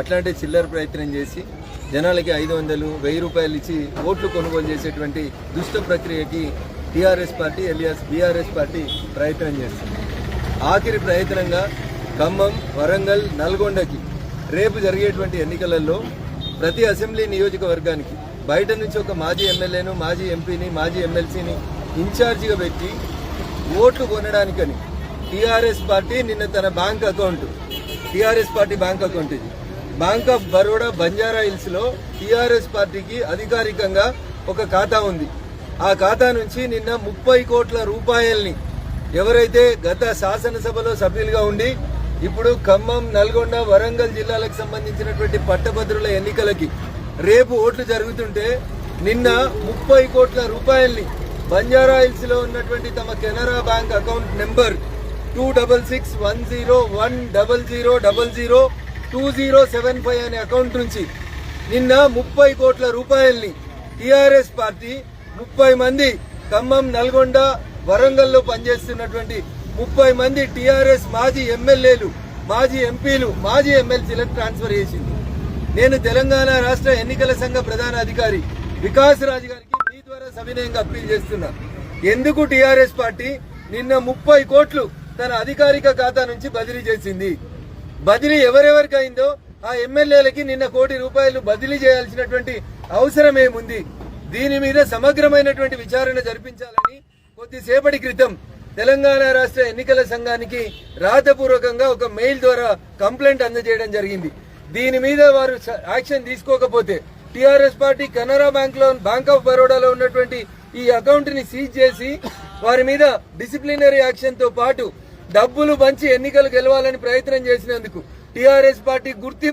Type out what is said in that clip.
అట్లాంటి చిల్లర ప్రయత్నం చేసి జనాలకి ఐదు వందలు వెయ్యి రూపాయలు ఇచ్చి ఓట్లు కొనుగోలు చేసేటువంటి దుష్ట ప్రక్రియకి TRS party alias BRS party ప్రయత్నం చేస్తుంది. ఆఖరి ప్రయత్నంగా ఖమ్మం వరంగల్ నల్గొండకి రేపు జరిగేటువంటి ఎన్నికలలో ప్రతి అసెంబ్లీ నియోజకవర్గానికి బయట నుంచి ఒక మాజీ ఎమ్మెల్యేను మాజీ ఎంపీని మాజీ ఎమ్మెల్సీని ఇన్ఛార్జిగా పెట్టి ఓట్లు కొనడానికని టీఆర్ఎస్ పార్టీ నిన్న తన bank account TRS party bank account ఇది. బ్యాంక్ ఆఫ్ బరోడా బంజారా హిల్స్లో టీఆర్ఎస్ పార్టీకి అధికారికంగా ఒక ఖాతా ఉంది. ఆ ఖాతా నుంచి నిన్న ముప్పై కోట్ల రూపాయల్ని ఎవరైతే గత శాసనసభలో సభ్యులుగా ఉండి ఇప్పుడు ఖమ్మం నల్గొండ వరంగల్ జిల్లాలకు సంబంధించినటువంటి పట్టభద్రుల ఎన్నికలకి రేపు ఓట్లు జరుగుతుంటే నిన్న ముప్పై కోట్ల రూపాయల్ని బంజారా హిల్స్లో ఉన్నటువంటి తమ Canara Bank account number two double six one zero one double zero double zero two zero seven five అనే అకౌంట్ నుంచి నిన్న ముప్పై కోట్ల రూపాయల్ని టీఆర్ఎస్ పార్టీ ముప్పై మంది ఖమ్మం నల్గొండ వరంగల్లో పనిచేస్తున్నటువంటి ముప్పై మంది టీఆర్ఎస్ మాజీ ఎమ్మెల్యేలు మాజీ ఎంపీలు మాజీ ఎమ్మెల్సీలకు ట్రాన్స్ఫర్ చేసింది. నేను తెలంగాణ రాష్ట్ర ఎన్నికల సంఘ ప్రధాన అధికారి వికాస్ రాజు గారికి మీ ద్వారా సవినయంగా అప్పీల్ చేస్తున్నా. ఎందుకు టీఆర్ఎస్ పార్టీ నిన్న ముప్పై కోట్లు తన అధికారిక ఖాతా నుంచి బదిలీ చేసింది? బదిలీ ఎవరెవరికి అయిందో ఆ ఎమ్మెల్యేలకి నిన్న కోటి రూపాయలు బదిలీ చేయాల్సినటువంటి అవసరం ఏముంది? దీని మీద సమగ్రమైనటువంటి విచారణ జరిపించాలని కొద్దిసేపటి క్రితం తెలంగాణ రాష్ట్ర ఎన్నికల సంఘానికి రాతపూర్వకంగా ఒక మెయిల్ ద్వారా కంప్లైంట్ అందజేయడం జరిగింది. దీని మీద వారు యాక్షన్ తీసుకోకపోతే టిఆర్ఎస్ పార్టీ కెనరా బ్యాంక్లో బ్యాంక్ ఆఫ్ బరోడాలో ఉన్నటువంటి ఈ అకౌంట్ని సీజ్ చేసి వారి మీద డిసిప్లినరీ యాక్షన్తో పాటు డబ్బులు పంచి ఎన్నికలు గెలవాలని ప్రయత్నం చేసినందుకు టిఆర్ఎస్ పార్టీ గుర్తింపు